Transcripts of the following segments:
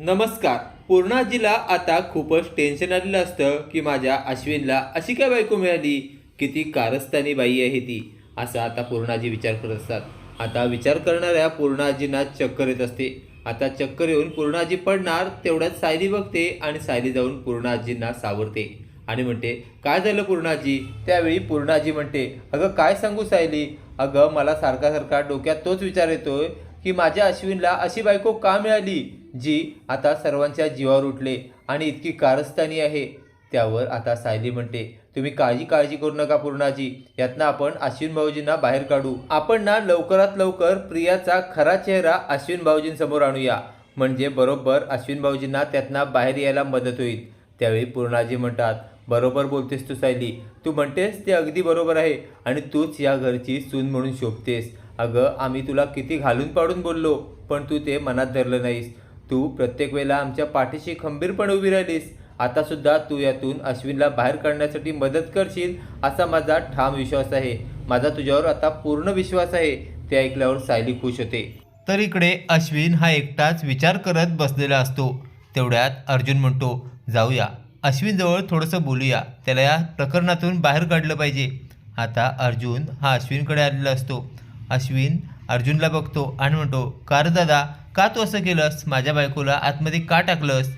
नमस्कार. पूर्णाजीला आता खूपच टेन्शन आलेलं असतं की माझ्या अश्विनला अशी काय बायको मिळाली? किती कारस्थानी बाई आहे ती असा आता पूर्णाजी विचार करत असतात. आता विचार करणाऱ्या पूर्णाजींना चक्कर येत असते. आता चक्कर येऊन पूर्णाजी पडणार तेवढ्यात सायली बघते आणि सायली जाऊन पूर्णाजींना सावरते. आणि म्हणते काय झालं पूर्णाजी? त्यावेळी पूर्णाजी म्हणते अगं काय सांगू सायली? अगं मला सारखा सारखा डोक्यात तोच विचार येतोय की माझ्या अश्विनला अशी बायको का मिळाली? जी आता सर्वांच्या जीवावर उठले आणि इतकी कारस्थानी आहे. त्यावर आता सायली म्हणते तुम्ही काळजी काळजी करू नका पूर्णाजी. यातनं आपण अश्विन भाऊजींना बाहेर काढू. आपण ना लवकरात लवकर प्रियाचा खरा चेहरा अश्विन भाऊजींसमोर आणूया. म्हणजे बरोबर अश्विन भाऊजींना त्यातना बाहेर यायला मदत होईल. त्यावेळी पूर्णाजी म्हणतात बरोबर बोलतेस तू सायली. तू म्हणतेस ते अगदी बरोबर आहे आणि तूच या घरची सून म्हणून शोभतेस. अगं आम्ही तुला किती घालून पाडून बोललो पण तू ते मनात धरलं नाहीस. तू प्रत्येक वेळेला आमच्या पाठीशी खंबीरपणे उभी राहिलीस. आता सुद्धा तू यातून अश्विनला बाहेर काढण्यासाठी मदत करशील असा माझा ठाम विश्वास आहे. माझा तुझ्यावर आता पूर्ण विश्वास आहे. ते ऐकल्यावर सायली खुश होते. तर इकडे अश्विन हा एकटाच विचार करत बसलेला असतो. तेवढ्यात अर्जुन म्हणतो जाऊया. अश्विनजवळ थोडंसं बोलूया. त्याला या प्रकरणातून बाहेर काढलं पाहिजे. आता अर्जुन हा अश्विनकडे आलेला असतो. अश्विन अर्जुनला बघतो आणि म्हणतो का दादा? का तू असं केलंस? माझ्या बायकोला आतमध्ये का टाकलंस?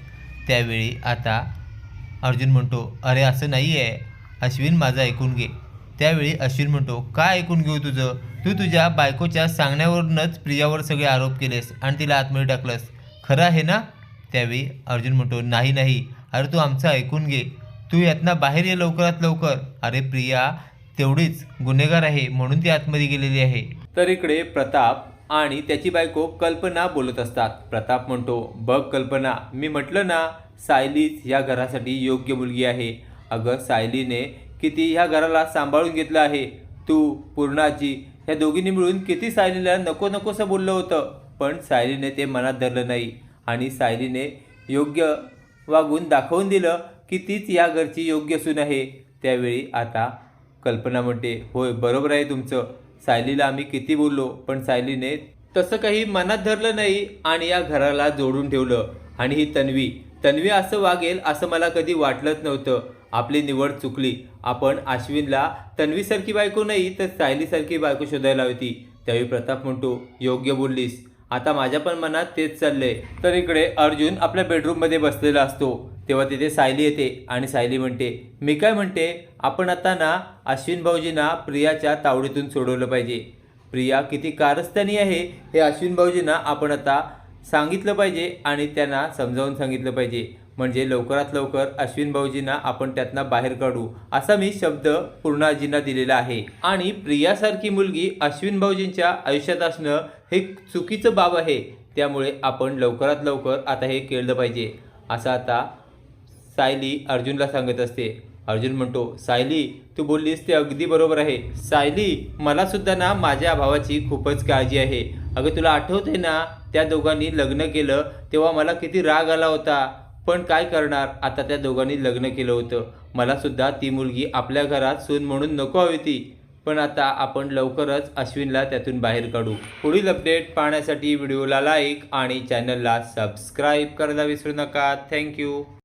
त्यावेळी आता अर्जुन म्हणतो अरे असं नाही आहे अश्विन माझं ऐकून घे. त्यावेळी अश्विन म्हणतो काय ऐकून घेऊ तुझं? तू तुझ्या बायकोच्या सांगण्यावरूनच प्रियावर सगळे आरोप केलेस आणि तिला आतमध्ये टाकलंस. खरं आहे ना? त्यावेळी अर्जुन म्हणतो नाही नाही. अरे तू आमचं ऐकून घे. तू यातनं बाहेर ये लवकरात लवकर. अरे प्रिया तेवढीच गुन्हेगार आहे म्हणून ती आतमध्ये गेलेली आहे. तर इकडे प्रताप आणि त्याची बायको कल्पना बोलत असतात. प्रताप म्हणतो बघ कल्पना मी म्हटलं ना सायलीच ह्या घरासाठी योग्य मुलगी आहे. अगं सायलीने किती ह्या घराला सांभाळून घेतलं आहे. तू पूर्णाजी ह्या दोघींनी मिळून किती सायलीला नको नकोसं बोललं होतं. पण सायलीने ते मनात धरलं नाही आणि सायलीने योग्य वागून दाखवून दिलं की तीच या घरची योग्य सून आहे. त्यावेळी आता कल्पना म्हणते होय बरोबर आहे तुमचं. सायलीला आम्ही किती बोललो पण सायलीने तसं काही मनात धरलं नाही आणि या घराला जोडून ठेवलं. आणि ही तन्वी. तन्वी असं वागेल असं मला कधी वाटलंच नव्हतं. आपली निवड चुकली. आपण आश्विनला तन्वीसारखी बायको नाही तर सायलीसारखी बायको शोधायला होती. त्यावेळी प्रताप म्हणतो योग्य बोललीस. आता माझ्या पण मनात तेच चाललंय. तर इकडे अर्जुन आपल्या बेडरूममध्ये बसलेला असतो. तेव्हा तिथे सायली येते आणि सायली म्हणते मी काय म्हणते आपण आता ना अश्विन भाऊजींना प्रियाच्या तावडीतून सोडवलं पाहिजे. प्रिया किती कारस्थानी आहे हे अश्विन भाऊजींना आपण आता सांगितलं पाहिजे आणि त्यांना समजावून सांगितलं पाहिजे. म्हणजे लवकरात लवकर अश्विन भाऊजींना आपण त्यातनं बाहेर काढू असा मी शब्द पूर्णाजींना दिलेला आहे. आणि प्रियासारखी मुलगी अश्विन भाऊजींच्या आयुष्यात असणं हे चुकीचं बाब आहे. त्यामुळे आपण लवकरात लवकर आता हे केलं पाहिजे. असं आता सायली अर्जुनला सांगत असते. अर्जुन म्हणतो सायली तू बोललीस ते अगदी बरोबर आहे. सायली मला सुद्धा ना माझ्या भावाची खूपच काळजी आहे. अगं तुला आठवते ना त्या दोघांनी लग्न केलं तेव्हा मला किती राग आला होता. पण काय करणार? आता त्या दोघांनी लग्न केलं होतं. मला सुद्धा ती मुलगी आपल्या घरात सून म्हणून नको हवी ती पण आता आपण लवकरच अश्विनला त्यातून बाहेर काढू. पुढील अपडेट पाहण्यासाठी व्हिडिओला लाईक आणि चॅनलला सबस्क्राईब करायला विसरू नका. थँक्यू.